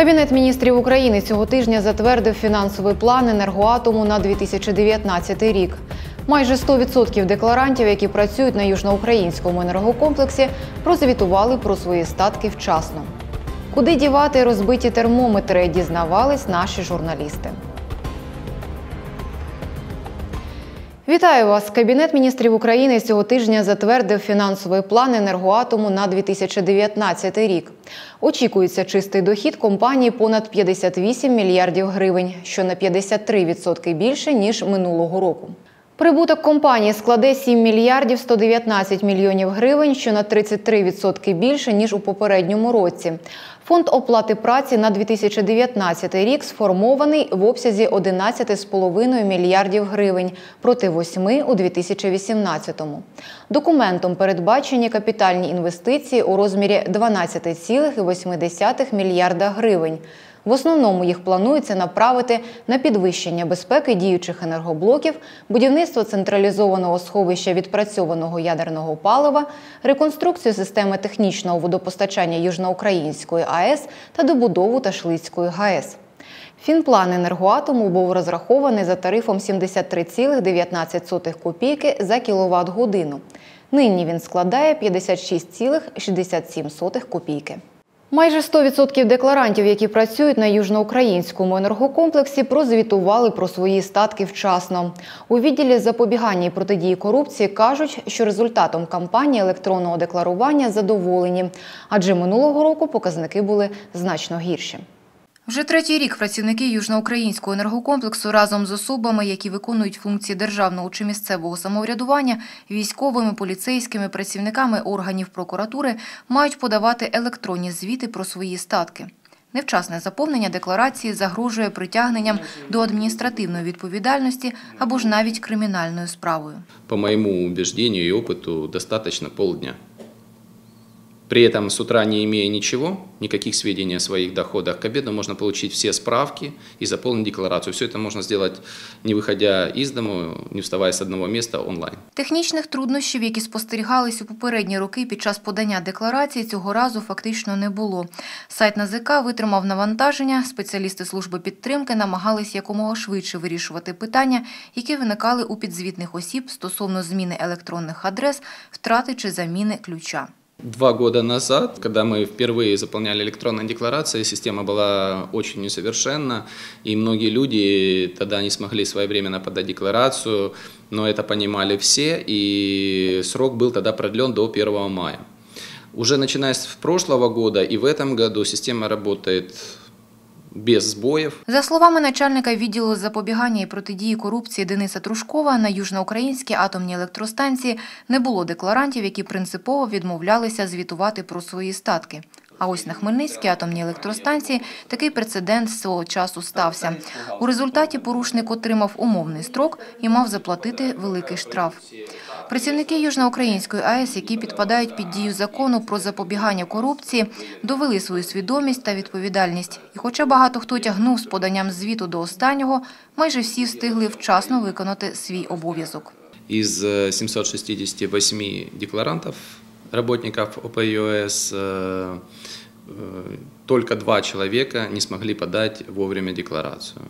Кабінет міністрів України цього тижня затвердив фінансовий план енергоатому на 2019 рік. Майже 100% декларантів, які працюють на южноукраїнському енергокомплексі, прозвітували про свої статки вчасно. Куди дівати розбиті термометри, дізнавались наші журналісти. Вітаю вас! Кабінет міністрів України цього тижня затвердив фінансовий план енергоатому на 2019 рік. Очікується чистий дохід компанії понад 58 мільярдів гривень, що на 53% більше ніж минулого року. Прибуток компанії складе 7 мільярдів 119 мільйонів гривень, що на 33% більше ніж у попередньому році. Фонд оплати праці на 2019 рік сформований в обсязі 11,5 мільярдів гривень проти 8 у 2018-му. Документом передбачені капітальні інвестиції у розмірі 12,8 мільярда гривень. В основному їх планується направити на підвищення безпеки діючих енергоблоків, будівництво централізованого сховища відпрацьованого ядерного палива, реконструкцію системи технічного водопостачання Южноукраїнської АЕС та добудову Ташлицької ГАЕС. Фінплан енергоатому був розрахований за тарифом 73,19 копійки за кіловат годину. Нині він складає 56,67 копійки. Майже 100% декларантів, які працюють на южноукраїнському енергокомплексі, прозвітували про свої статки вчасно. У відділі запобігання і протидії корупції кажуть, що результатом кампанії електронного декларування задоволені, адже минулого року показники були значно гірші. Вже третій рік працівники южноукраїнського енергокомплексу разом з особами, які виконують функції державного чи місцевого самоврядування, військовими, поліцейськими, працівниками органів прокуратури мають подавати електронні звіти про свої статки. Невчасне заповнення декларації загрожує притягненням до адміністративної відповідальності або ж навіть кримінальною справою. По моему убеждению и опыту, достаточно полдня. При этом с утра не имея ничего, никаких сведений о своих доходах, к обеду можно получить все справки и заполнить декларацию. Все это можно сделать, не выходя из дому, не вставая с одного места онлайн. Технічних труднощів, які спостерігались у попередні роки під час подання декларації, цього разу фактично не було. Сайт НАЗК витримав навантаження. Спеціалісти служби підтримки намагались якомога швидше вирішувати питання, які виникали у підзвітних осіб стосовно зміни електронних адрес, втрати чи заміни ключа. Два года назад, когда мы впервые заполняли электронные декларации, система была очень несовершенна, и многие люди тогда не смогли своевременно подать декларацию, но это понимали все, и срок был тогда продлен до 1 мая. Уже начиная с прошлого года и в этом году система работает без збоїв. За словами начальника відділу запобігання і протидії корупції Дениса Трушкова, на южноукраїнській атомній електростанції не було декларантів, які принципово відмовлялися звітувати про свої статки. А ось на Хмельницькій атомній електростанції такий прецедент свого часу стався. У результаті порушник отримав умовний строк і мав заплатити великий штраф. Працівники Южноукраїнської АЕС, які підпадають під дію закону про запобігання корупції, довели свою свідомість та відповідальність. І хоча багато хто тягнув з поданням звіту до останнього, майже всі встигли вчасно виконати свій обов'язок. Из э, 768 декларантов, работников ОПЮС, э, э, только два человека не смогли подать вовремя декларацию.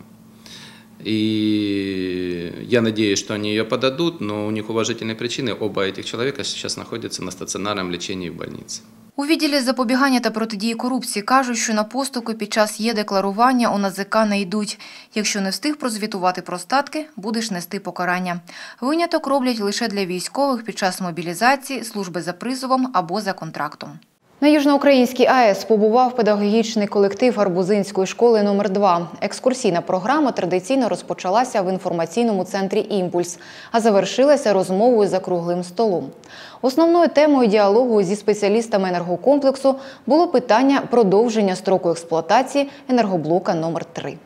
И я надеюсь, что они ее подадут, но у них уважительные причины. Оба этих человека сейчас находятся на стационарном лечении в больнице. У відділі запобігання та протидії корупції кажуть, що на постуки під час є-декларування у НАЗК не йдуть. Якщо не встиг прозвітувати про статки, будеш нести покарання. Виняток роблять лише для військових під час мобілізації, служби за призовом або за контрактом. На Южноукраїнській АЕС побував педагогічний колектив Арбузинської школи номер 2 Екскурсійна програма традиційно розпочалася в інформаційному центрі Імпульс, а завершилася розмовою за круглим столом. Основною темою діалогу зі спеціалістами енергокомплексу було питання продовження строку експлуатації енергоблока номер 3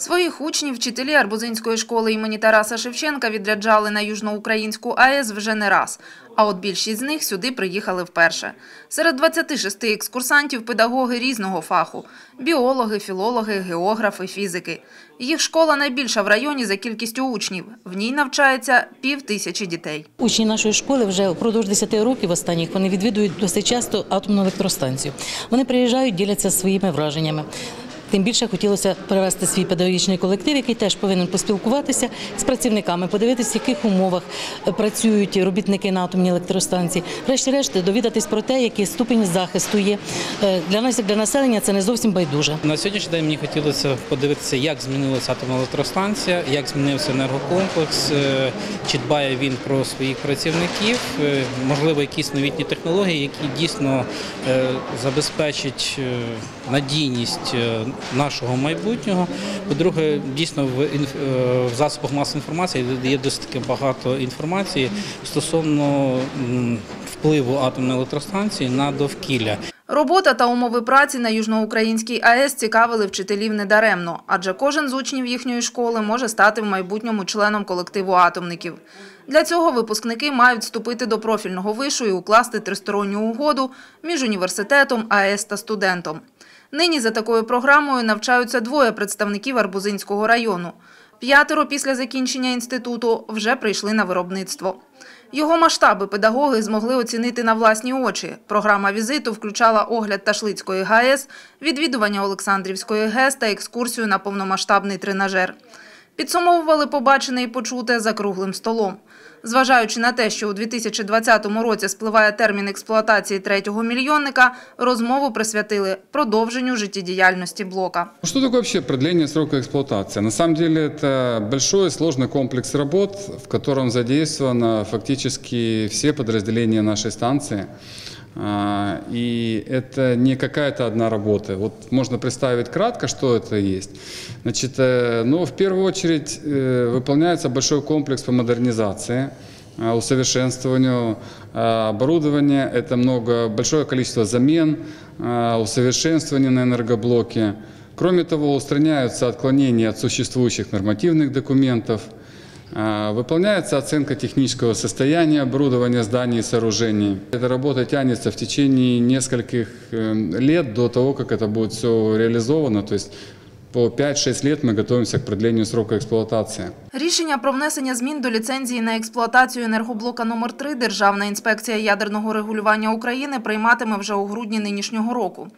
Своїх учнів вчителі Арбузинської школи імені Тараса Шевченка відряджали на Южноукраїнську АЕС вже не раз. А от більшість з них сюди приїхали вперше. Серед 26 екскурсантів – педагоги різного фаху – біологи, філологи, географи, фізики. Їх школа найбільша в районі за кількістю учнів. В ній навчається пів тисячі дітей. Учні нашої школи вже впродовж 10 років останніх вони відвідують досить часто атомну електростанцію. Вони приїжджають, діляться своїми враженнями. Тим більше хотілося привести свій педагогічний колектив, який теж повинен поспілкуватися з працівниками, подивитися, в яких умовах е, працюють робітники на атомній електростанції. Врешті-решт, довідатись про те, який ступінь захисту є. Е, Для нас, як для населення, це не зовсім байдуже. На сьогоднішній день мені хотілося подивитися, як змінилася атомна електростанція, як змінився енергокомплекс, е, чи дбає він про своїх працівників, можливо, якісь новітні технології, які дійсно забезпечать надійність нашого майбутнього. По-друге, дійсно в е, засобах масової інформації є досить таки багато інформації стосовно впливу атомної електростанції на довкілля. Робота та умови праці на Южноукраїнській АЕС цікавили вчителів недаремно, адже кожен з учнів їхньої школи може стати в майбутньому членом колективу атомників. Для цього випускники мають вступити до профільного вишу і укласти тристоронню угоду між університетом, АЕС та студентом. Нині за такою програмою навчаються двоє представників Арбузинського району. П'ятеро після закінчення інституту вже прийшли на виробництво. Його масштаби педагоги змогли оцінити на власні очі. Програма візиту включала огляд Ташлицької ГАЕС, відвідування Олександрівської ГЕС та екскурсію на повномасштабний тренажер. Підсумовували побачене і почуте за круглим столом. Зважаючи на те, що у 2020 році спливає термін експлуатації третього мільйонника, розмову присвятили продовженню життєдіяльності блока. Ну, Что такое вообще продление срока эксплуатации? На самом деле это большой и сложный комплекс работ, в котором задействовано фактически все подразделения нашей станции. А, И это не какая-то одна работа. Вот можно представить кратко, что это есть. Значит, э, ну, в первую очередь э, выполняется большой комплекс по модернизации э, усовершенствованию э, оборудования. Это много, большое количество замен, э, усовершенствования на энергоблоке. Кроме того, устраняются отклонения от существующих нормативных документов. Э, Выполняется оценка технического состояния оборудования зданий и сооружений. Эта работа тянется в течение нескольких э, лет до того, как это будет все реализовано. То есть по 5-6 лет мы готовимся к продлению срока эксплуатации. Рішення про внесення змін до ліцензії на експлуатацію енергоблока номер 3 Державна інспекція ядерного регулювання України прийматиме вже у грудні нинішнього року.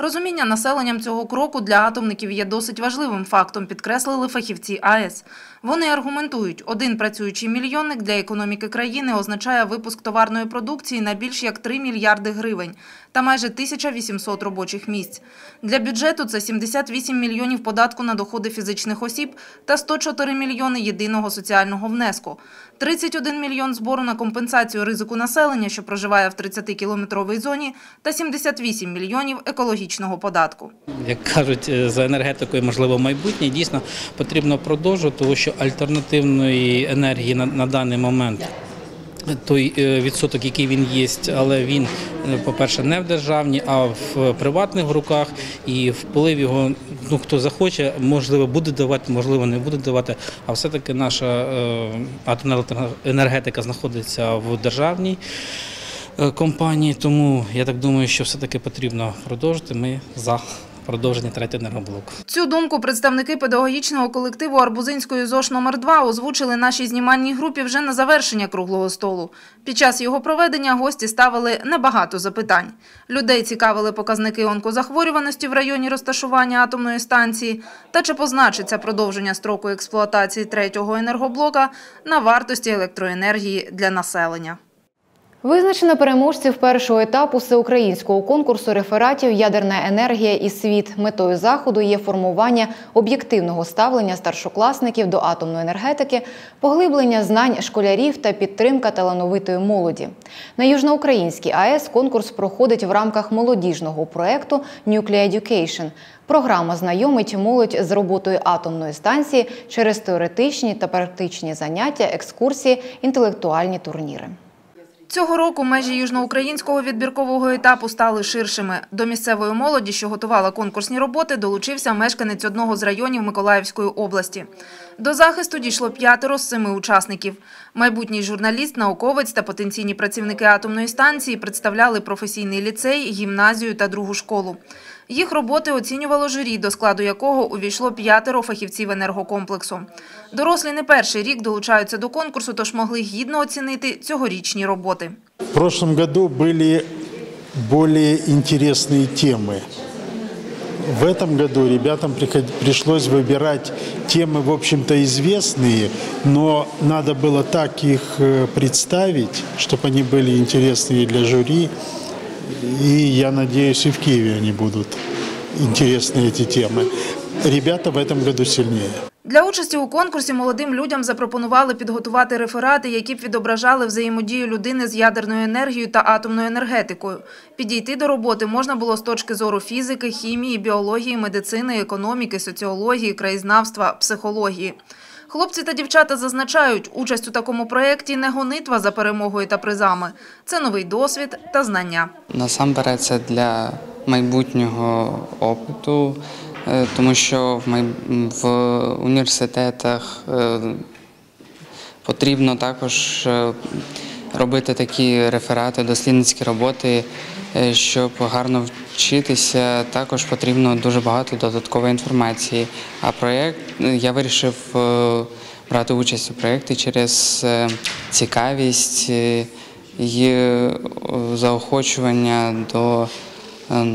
Розуміння населенням цього кроку для атомників є досить важливим фактом, підкреслили фахівці АЕС. Вони аргументують, один працюючий мільйонник для економіки країни означає випуск товарної продукції на більш як 3 мільярди гривень та майже 1800 робочих місць. Для бюджету це 78 мільйонів податку на доходи фізичних осіб та 104 мільйони єдиного соціального внеску, 31 мільйон збору на компенсацію ризику населення, що проживає в 30-кілометровій зоні, та 78 мільйонів екологічного податку. як кажуть, е, за енергетикою можливо майбутнє. Дійсно потрібно продовжувати, тому що альтернативної енергії на, на даний момент. Той е, відсоток, який він є, але він, е, по-перше, не в державній, а в приватних руках, і вплив його, ну хто захоче, можливо, буде давати, можливо, не буде давати. А все-таки наша е, атомна енергетика знаходиться в державній компанії, тому я так думаю, що все-таки потрібно продовжити. Ми за продовження третього енергоблоку. Цю думку представники педагогічного колективу Арбузинської ЗОШ номер 2 озвучили нашій знімальній групі вже на завершення круглого столу. Під час його проведення гості ставили небагато запитань. Людей цікавили показники онкозахворюваності в районі розташування атомної станції та чи позначиться продовження строку експлуатації третього енергоблока на вартості електроенергії для населення. Визначено переможців першого етапу всеукраїнського конкурсу рефератів Ядерна енергія і світ. Метою заходу є формування об'єктивного ставлення старшокласників до атомної енергетики, поглиблення знань школярів та підтримка талановитої молоді. На Южноукраїнській АЕС конкурс проходить в рамках молодіжного проекту Nuclear Education. Програма знайомить молодь з роботою атомної станції через теоретичні та практичні заняття, екскурсії, інтелектуальні турніри. Цього року межі южноукраїнського відбіркового етапу стали ширшими. До місцевої молоді, що готувала конкурсні роботи, долучився мешканець одного з районів Миколаївської області. До захисту дійшло п'ятеро з семи учасників. Майбутній журналіст, науковець та потенційні працівники атомної станції представляли професійний ліцей, гімназію та другу школу. Їх роботи оцінювало журі, до складу якого увійшло п'ятеро фахівців енергокомплексу. Дорослі не перший рік долучаються до конкурсу, тож могли гідно оцінити цьогорічні роботи. В прошлом году были более интересные темы. в этом году ребятам приход- пришлось выбирать темы, в общем-то, известные, но надо было так их э, представить, чтобы они были интересные для жюри. И я надеюсь, и в Киеве они будут интересны эти темы. Ребята в этом году сильнее. Для участі у конкурсі молодим людям запропонували підготувати реферати, які б відображали взаємодію людини з ядерною енергією та атомною енергетикою. Підійти до роботи можна було з точки зору фізики, хімії, біології, медицини, економіки, соціології, краєзнавства, психології. Хлопці та дівчата зазначають, участь у такому проєкті не гонитва за перемогою та призами. Це новий досвід та знання. Насамперед це для майбутнього опиту, е, тому що в, університетах е, потрібно також е, робити такі реферати, дослідницькі роботи, е, щоб гарно вчитися. Також потрібно дуже багато додаткової інформації. А проєкт е, я вирішив е, брати участь у проєкті через цікавість і заохочування до е,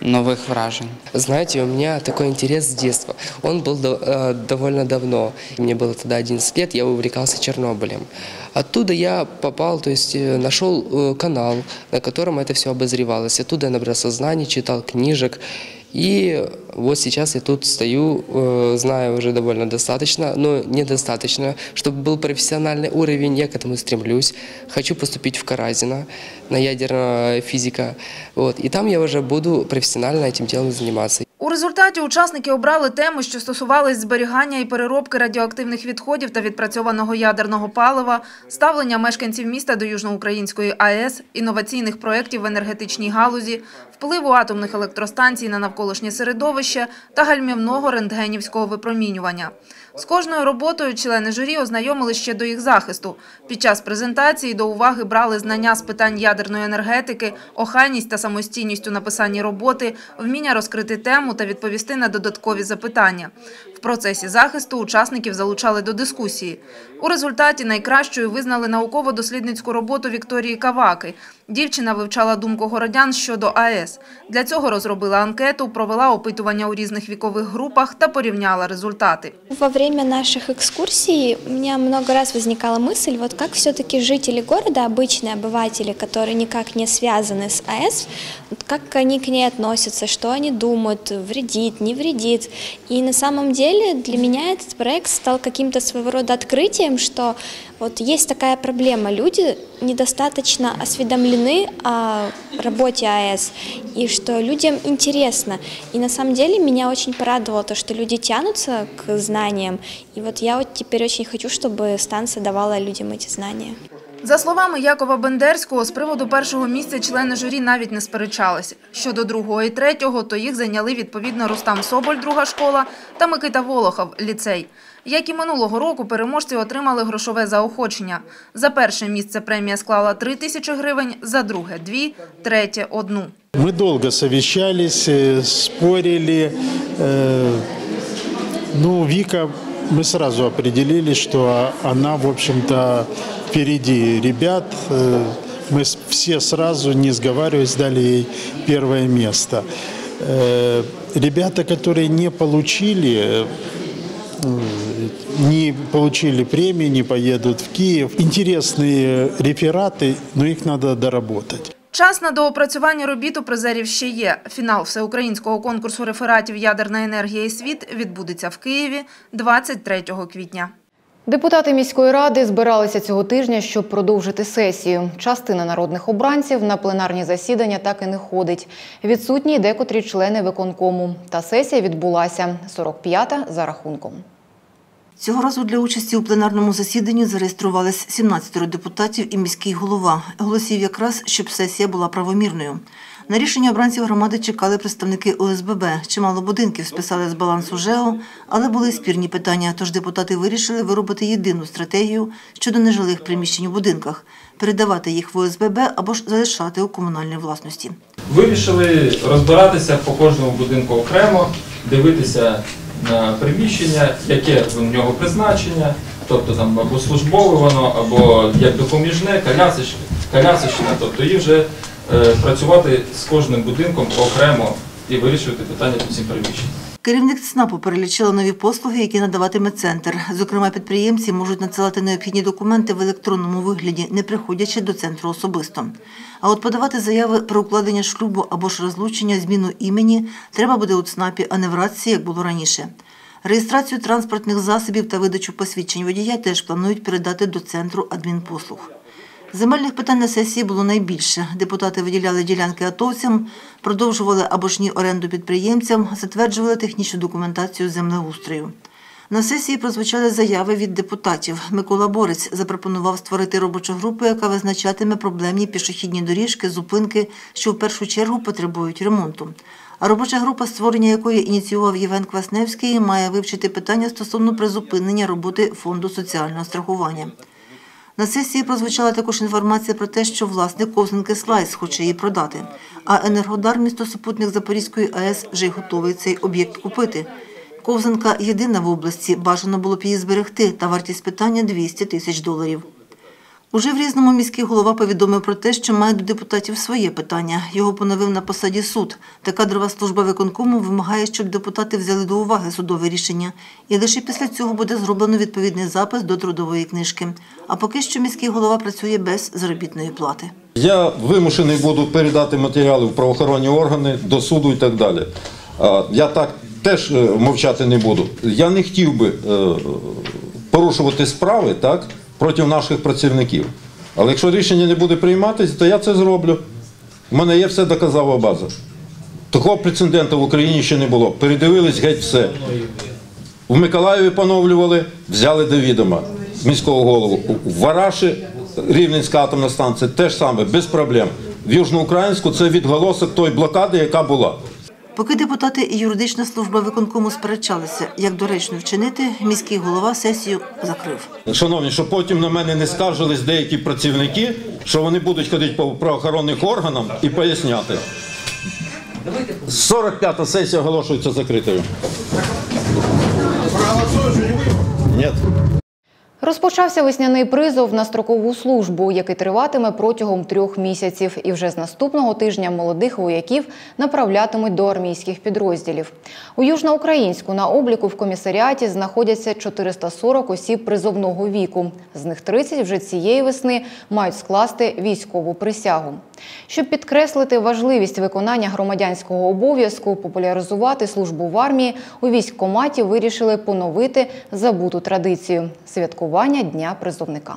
нових вражень. Знаете, у меня такой интерес с детства. Он был до- э, довольно давно. Мне было тогда 11 лет, я увлекался Чернобылем. Оттуда я попал, то есть э, нашел э, канал, на котором это все обозревалось. Оттуда я набрался знаний, читал книжек. И вот сейчас я тут стою, э, знаю уже довольно достаточно, но недостаточно, чтобы был профессиональный уровень, я к этому стремлюсь. Хочу поступить в Каразино на ядерного физика. Вот. И там я уже буду профессионально этим делом заниматься. У результаті учасники обрали теми, що стосувались зберігання і переробки радіоактивних відходів та відпрацьованого ядерного палива, ставлення мешканців міста до Южноукраїнської АЕС, інноваційних проєктів в енергетичній галузі, впливу атомних електростанцій на навколишнє середовище та гальмівного рентгенівського випромінювання. З кожною роботою члени журі ознайомились ще до їх захисту. Під час презентації до уваги брали знання з питань ядерної енергетики, охайність та самостійність у написанні роботи, вміння розкрити тему та відповісти на додаткові запитання В процесі захисту учасників залучали до дискусії. У результаті найкращою визнали науково-дослідницьку роботу Вікторії Каваки. Дівчина вивчала думку городян щодо АЕС. Для цього розробила анкету, провела опитування у різних вікових групах та порівняла результати. Во время наших экскурсий у меня много раз возникала мысль, вот как все-таки жители города, обычные обыватели, которые никак не связаны с АЭС, вот как они к ней относятся, что они думают, вредит, не вредит. И на самом деле для меня этот проект стал каким-то своего рода открытием, что вот есть такая проблема, люди недостаточно осведомлены о работе АЭС, и что людям интересно. И на самом деле меня очень порадовало то, что люди тянутся к знаниям, и вот я вот теперь очень хочу, чтобы станция давала людям эти знания. За словами Якова Бендерського, з приводу першого місця члени журі навіть не сперечалися. Щодо другого і третього, то їх зайняли відповідно Рустам Соболь, друга школа, та Микита Волохов, ліцей. Як і минулого року, переможці отримали грошове заохочення. За перше місце премія склала 3 тисячі гривень, за друге – дві, третє – одну. Мы долго совещались, э, спорили. Э, Ну, Вика, мы сразу определили, что она, в общем-то, впереди ребят. Э, Мы с- все сразу, не сговариваясь, дали ей первое место. Э, Ребята, которые не получили э, не получили премии, не поедут в Киев. Интересные рефераты, но их надо доработать. Час на доопрацювання робіт у призерів ще є. Фінал всеукраїнського конкурсу рефератів «Ядерна енергія і світ» відбудеться в Києві 23 квітня. Депутати міської ради збиралися цього тижня, щоб продовжити сесію. Частина народних обранців на пленарні засідання так і не ходить. Відсутні декотрі члени виконкому. Та сесія відбулася 45-та за рахунком. Цього разу для участі у пленарному засіданні зареєструвались 17 депутатів і міський голова. Голосів якраз, щоб сесія була правомірною. На рішення обранців громади чекали представники ОСББ. Чимало будинків списали з балансу ЖЕО, але були спірні питання, тож депутати вирішили виробити єдину стратегію щодо нежилих приміщень у будинках, передавати їх в ОСББ або ж залишати у комунальній власності. Вирішили розбиратися по кожному будинку окремо, дивитися на приміщення, яке в нього призначення, тобто там або службове воно, або як допоміжне, колясочне, колясочне, тобто і вже працювати з кожним будинком окремо і вирішувати питання по цим приміщенням. Керівник ЦНАПу перелічила нові послуги, які надаватиме центр. Зокрема, підприємці можуть надсилати необхідні документи в електронному вигляді, не приходячи до центру особисто. А от подавати заяви про укладення шлюбу або ж розлучення, зміну імені треба буде у ЦНАПі, а не в РАЦі, як було раніше. Реєстрацію транспортних засобів та видачу посвідчень водія теж планують передати до центру адмінпослуг. Земельних питань на сесії було найбільше. Депутати виділяли ділянки атовцям, продовжували або ж ні оренду підприємцям, затверджували технічну документацію землеустрою. На сесії прозвучали заяви від депутатів. Микола Борець запропонував створити робочу групу, яка визначатиме проблемні пішохідні доріжки, зупинки, що в першу чергу потребують ремонту. А робоча група, створення якої ініціював Євген Квасневський, має вивчити питання стосовно призупинення роботи фонду соціального страхування. На сесії прозвучала також інформація про те, що власник ковзанки Слайс хоче її продати. А Енергодар, місто супутник Запорізької АЕС, вже й готовий цей об'єкт купити. Ковзанка єдина в області, бажано було б її зберегти, та вартість питання 200 тисяч доларів. Уже в різному міський голова повідомив про те, що має до депутатів своє питання. Його поновив на посаді суд. Та кадрова служба виконкому вимагає, щоб депутати взяли до уваги судове рішення. І лише після цього буде зроблено відповідний запис до трудової книжки. А поки що міський голова працює без заробітної плати. Я вимушений буду передати матеріали в правоохоронні органи, до суду і так далі. Я так теж е, мовчати не буду. Я не хотів би е, порушувати справи так, проти наших працівників. Але якщо рішення не буде прийматися, то я це зроблю. У мене є все доказова база. Такого прецеденту в Україні ще не було. Передивились геть все. В Миколаєві поновлювали, взяли до відома міського голову. В Вараші Рівненська атомна станція теж саме, без проблем. В Южноукраїнську це відголосок тої блокади, яка була. Поки депутати і юридична служба виконкому сперечалися, як доречно вчинити, міський голова сесію закрив. Шановні, щоб потім на мене не скаржились деякі працівники, що вони будуть ходити по правоохоронних органам і поясняти. 45-та сесія оголошується закритою. Ні. Розпочався весняний призов на строкову службу, який триватиме протягом трьох місяців. І вже з наступного тижня молодих вояків направлятимуть до армійських підрозділів. У Южноукраїнську на обліку в комісаріаті знаходяться 440 осіб призовного віку. З них 30 вже цієї весни мають скласти військову присягу. Щоб підкреслити важливість виконання громадянського обов'язку, популяризувати службу в армії, у військкоматі вирішили поновити забуту традицію святкування Дня призовника.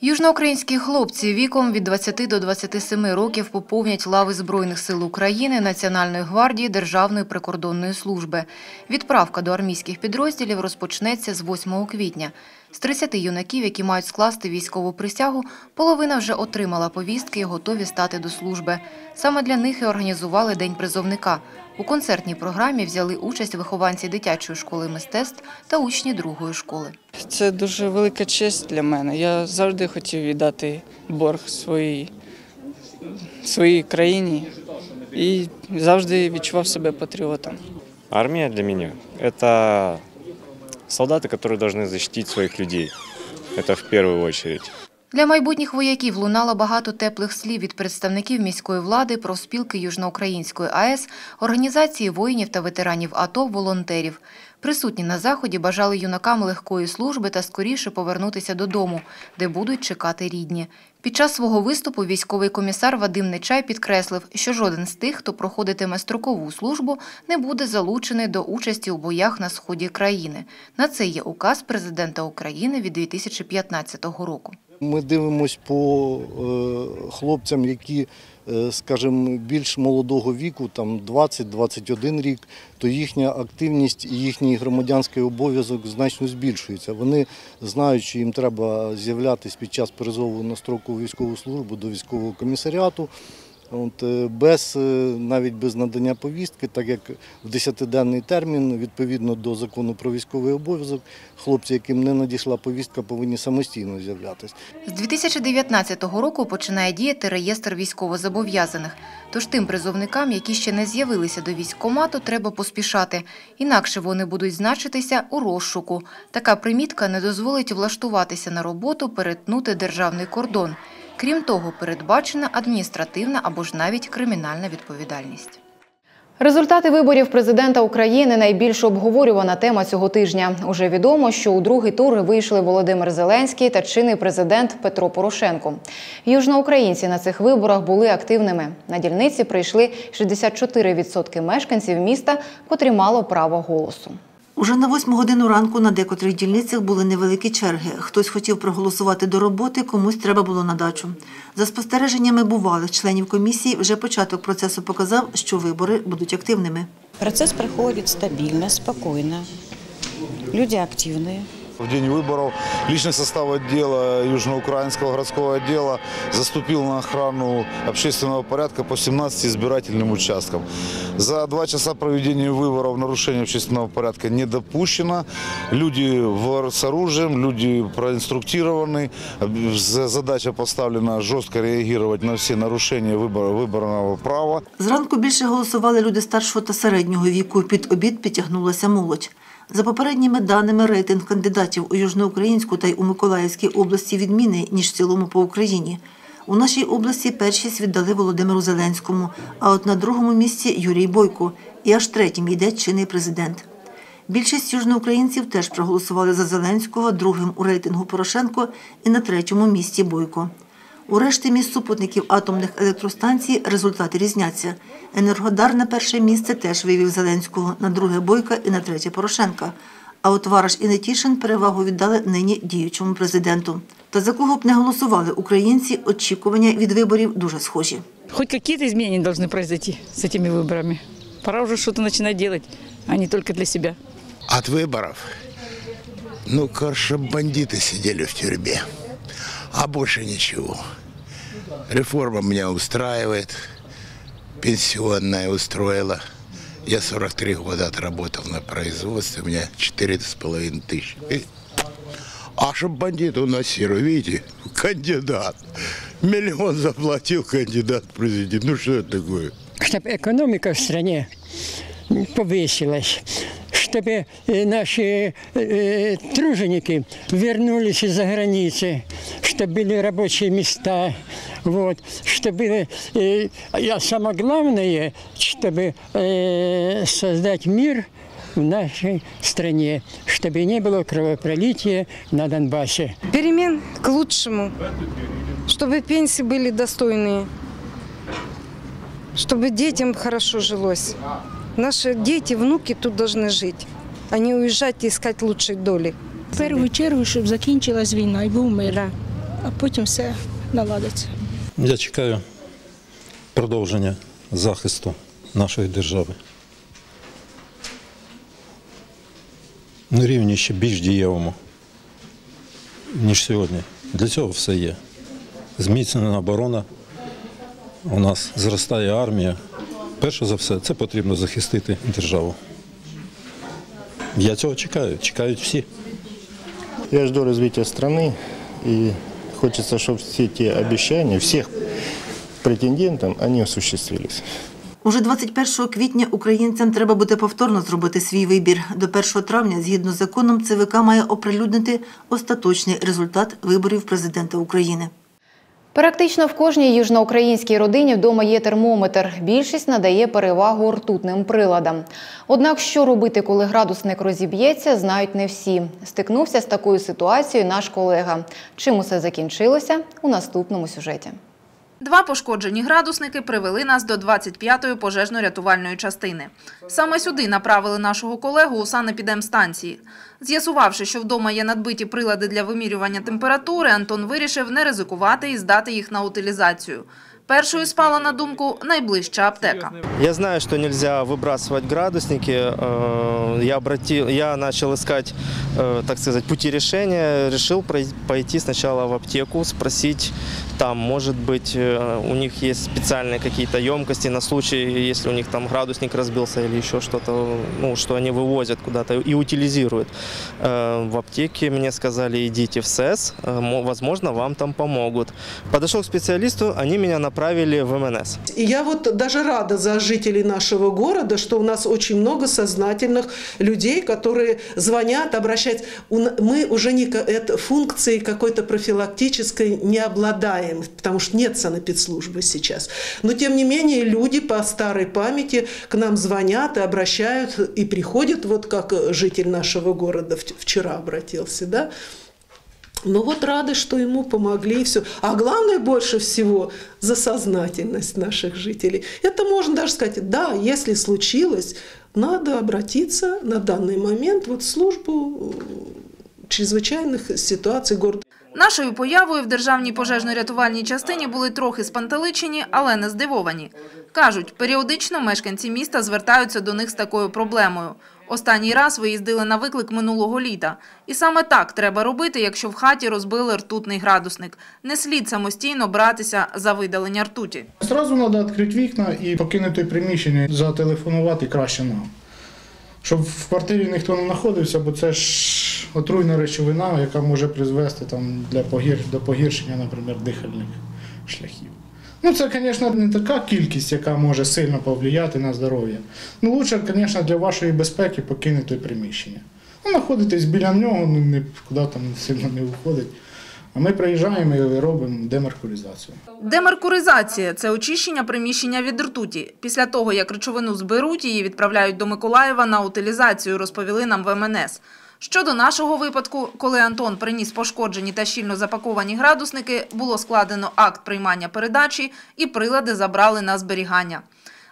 Южноукраїнські хлопці віком від 20 до 27 років поповнять лави Збройних сил України, Національної гвардії, Державної прикордонної служби. Відправка до армійських підрозділів розпочнеться з 8 квітня. З 30 юнаків, які мають скласти військову присягу, половина вже отримала повістки і готові стати до служби. Саме для них і організували День призовника. У концертній програмі взяли участь вихованці дитячої школи мистецтв та учні другої школи. Це дуже велика честь для мене. Я завжди хотів віддати борг своїй, своїй країні і завжди відчував себе патріотом. Армия для меня – это солдаты, которые должны защитить своих людей. Это в первую очередь. Для майбутніх вояків лунало багато теплих слів від представників міської влади, профспілки Южноукраїнської АЕС, організації воїнів та ветеранів АТО, волонтерів. Присутні на заході бажали юнакам легкої служби та скоріше повернутися додому, де будуть чекати рідні. Під час свого виступу військовий комісар Вадим Нечай підкреслив, що жоден з тих, хто проходитиме строкову службу, не буде залучений до участі у боях на сході країни. На це є указ президента України від 2015 року. Ми дивимось по е, хлопцям, які, е, скажімо, більш молодого віку, там 20-21 рік, то їхня активність і їхній громадянський обов'язок значно збільшується. Вони знають, що їм треба з'являтися під час призову на строку військову службу до військового комісаріату. От, е, без, е, навіть без надання повістки, так як в 10-денний термін, відповідно до закону про військовий обов'язок, хлопці, яким не надійшла повістка, повинні самостійно з'являтися. З 2019 року починає діяти реєстр військовозобов'язаних. Тож тим призовникам, які ще не з'явилися до військкомату, треба поспішати. Інакше вони будуть значитися у розшуку. Така примітка не дозволить влаштуватися на роботу, перетнути державний кордон. Крім того, передбачена адміністративна або ж навіть кримінальна відповідальність. Результати виборів президента України найбільш обговорювана тема цього тижня. Уже відомо, що у другий тур вийшли Володимир Зеленський та чинний президент Петро Порошенко. Южноукраїнці на цих виборах були активними. На дільниці прийшли 64% мешканців міста, котрі мало право голосу. Уже на восьму годину ранку на декотрих дільницях були невеликі черги. Хтось хотів проголосувати до роботи, комусь треба було на дачу. За спостереженнями бувалих членів комісії, вже початок процесу показав, що вибори будуть активними. Процес проходить стабільно, спокійно, Люди активные. В день выборов личный состав отдела Южноукраинского городского отдела заступил на охрану общественного порядка по 17 избирательным участкам. За два часа проведения выборов нарушение общественного порядка не допущено. Люди в- с оружием, люди проинструктированы. Задача поставлена жестко реагировать на все нарушения выбора, выборного права. Зранку більше голосували люди старшого та середнього віку. Під обід підтягнулася молодь. За попередніми даними, рейтинг кандидатів у Южноукраїнську та й у Миколаївській області відмінний, ніж в цілому по Україні. У нашій області першість віддали Володимиру Зеленському, а от на другому місці Юрій Бойко. І аж третім йде чинний президент. Більшість южноукраїнців теж проголосували за Зеленського, другим у рейтингу Порошенко і на третьому місці Бойко. У решти міст супутників атомних електростанцій результати різняться. Енергодар на перше місце теж вивів Зеленського, на друге Бойка і на третє Порошенка. А от Вараш і Нетішин перевагу віддали нині діючому президенту. Та за кого б не голосували українці, очікування від виборів дуже схожі. Хоть какие-то изменения должны произойти с этими выборами. Пора уже что-то начинать делать, а не только для себя. От выборов, ну, короче, бандиты сидели в тюрьме, а больше ничего. Реформа меня устраивает, пенсионная устроила. Я 43 года отработал на производстве, у меня 4,5 тысячи. И- А чтоб бандиты у нас серый, видите, кандидат. Миллион заплатил кандидат в президент. Ну что это такое? чтобы экономика в стране повысилась, чтобы э, наши э, труженики вернулись из-за границы, чтобы были рабочие места, вот, чтобы, э, а самое главное, чтобы э, создать мир в нашей стране, чтобы не было кровопролития на Донбассе. Перемен к лучшему, чтобы пенсии были достойные, чтобы детям хорошо жилось. Наши дети, внуки тут должны жить, а не уезжать и искать лучшей доли. В першу чергу, щоб закінчилась війна і був мир, а потім все наладиться. Я чекаю продовження захисту нашої держави. На рівні ще більш дієвому, ніж сьогодні. Для цього все є. Зміцнена оборона, у нас зростає армія. Перше за все, це потрібно захистити державу. Я цього чекаю, чекають всі. Я жду развития страны и хочется, чтобы все те обещания всех претендентам, они осуществились. Уже 21 квітня українцям треба буде повторно зробити свій вибір. До 1 травня, згідно з законом, ЦВК має оприлюднити остаточний результат виборів президента України. Практично в кожній южноукраїнській родині вдома є термометр. Більшість надає перевагу ртутним приладам. Однак, що робити, коли градусник розіб'ється, знають не всі. Стикнувся з такою ситуацією наш колега. Чим усе закінчилося у наступному сюжеті. Два пошкоджені градусники привели нас до 25-ї пожежно-рятувальної частини. Саме сюди направили нашого колегу у санепідемстанції. З'ясувавши, що вдома є надбиті прилади для вимірювання температури, Антон вирішив не ризикувати і здати їх на утилізацію. Першою спала на думку найближча аптека. Я знаю, что нельзя выбрасывать градусники. Э, Я, обратил, я начал искать, э, так сказать, пути решения. Решил прой- пойти сначала в аптеку, спросить там, может быть, э, у них есть специальные какие-то емкости на случай, если у них там градусник разбился или еще что-то, ну, что они вывозят куда-то и утилизируют. Э, В аптеке мне сказали, идите в СЭС, э, мо- возможно, вам там помогут. Подошел к специалисту, они меня направили отправили в МНС. И я вот даже рада за жителей нашего города, что у нас очень много сознательных людей, которые звонят, обращаются. Мы уже не функцией какой-то профилактической не обладаем, потому что нет санэпидслужбы сейчас. Но тем не менее люди по старой памяти к нам звонят и обращают, и приходят, вот как э, житель нашего города вчера обратился, да, ну вот рады, что ему помогли и все. А главное больше всего за сознательность наших жителей. Это можно даже сказать, да, если случилось, надо обратиться на данный момент вот в службу э, чрезвычайных ситуаций города. Нашою появою в державній пожежно-рятувальній частині були трохи спантеличені, але не здивовані. Кажуть, періодично мешканці міста звертаються до них з такою проблемою. Останній раз виїздили на виклик минулого літа. І саме так треба робити, якщо в хаті розбили ртутний градусник. Не слід самостійно братися за видалення ртуті. Зразу треба відкрити вікна і покинути приміщення, зателефонувати краще нам. Щоб в квартирі ніхто не знаходився, бо це ж отруйна речовина, яка може призвести там, для погір... до погіршення, наприклад, дихальних шляхів. Ну, це, звісно, не така кількість, яка може сильно повлияти на здоров'я. Ну, лучше, звісно, для вашої безпеки покинути приміщення. Ну, знаходитесь біля нього, ну, нікуди там сильно не виходить. А ми приїжджаємо і робимо демаркуризацію. Демеркуризація – це очищення приміщення від ртуті. Після того, як речовину зберуть, її відправляють до Миколаєва на утилізацію, розповіли нам в МНС. Щодо нашого випадку, коли Антон приніс пошкоджені та щільно запаковані градусники, було складено акт приймання передачі і прилади забрали на зберігання.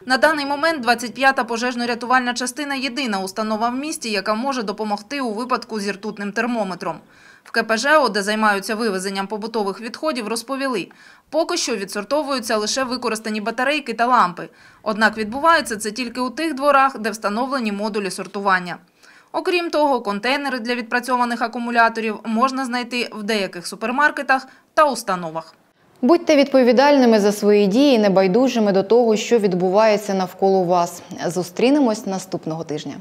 На даний момент 25-та пожежно-рятувальна частина – єдина установа в місті, яка може допомогти у випадку з ртутним термометром. В КПЖО, де займаються вивезенням побутових відходів, розповіли, поки що відсортовуються лише використані батарейки та лампи. Однак відбувається це тільки у тих дворах, де встановлені модулі сортування. Окрім того, контейнери для відпрацьованих акумуляторів можна знайти в деяких супермаркетах та установах. Будьте відповідальними за свої дії, небайдужими до того, що відбувається навколо вас. Зустрінемось наступного тижня.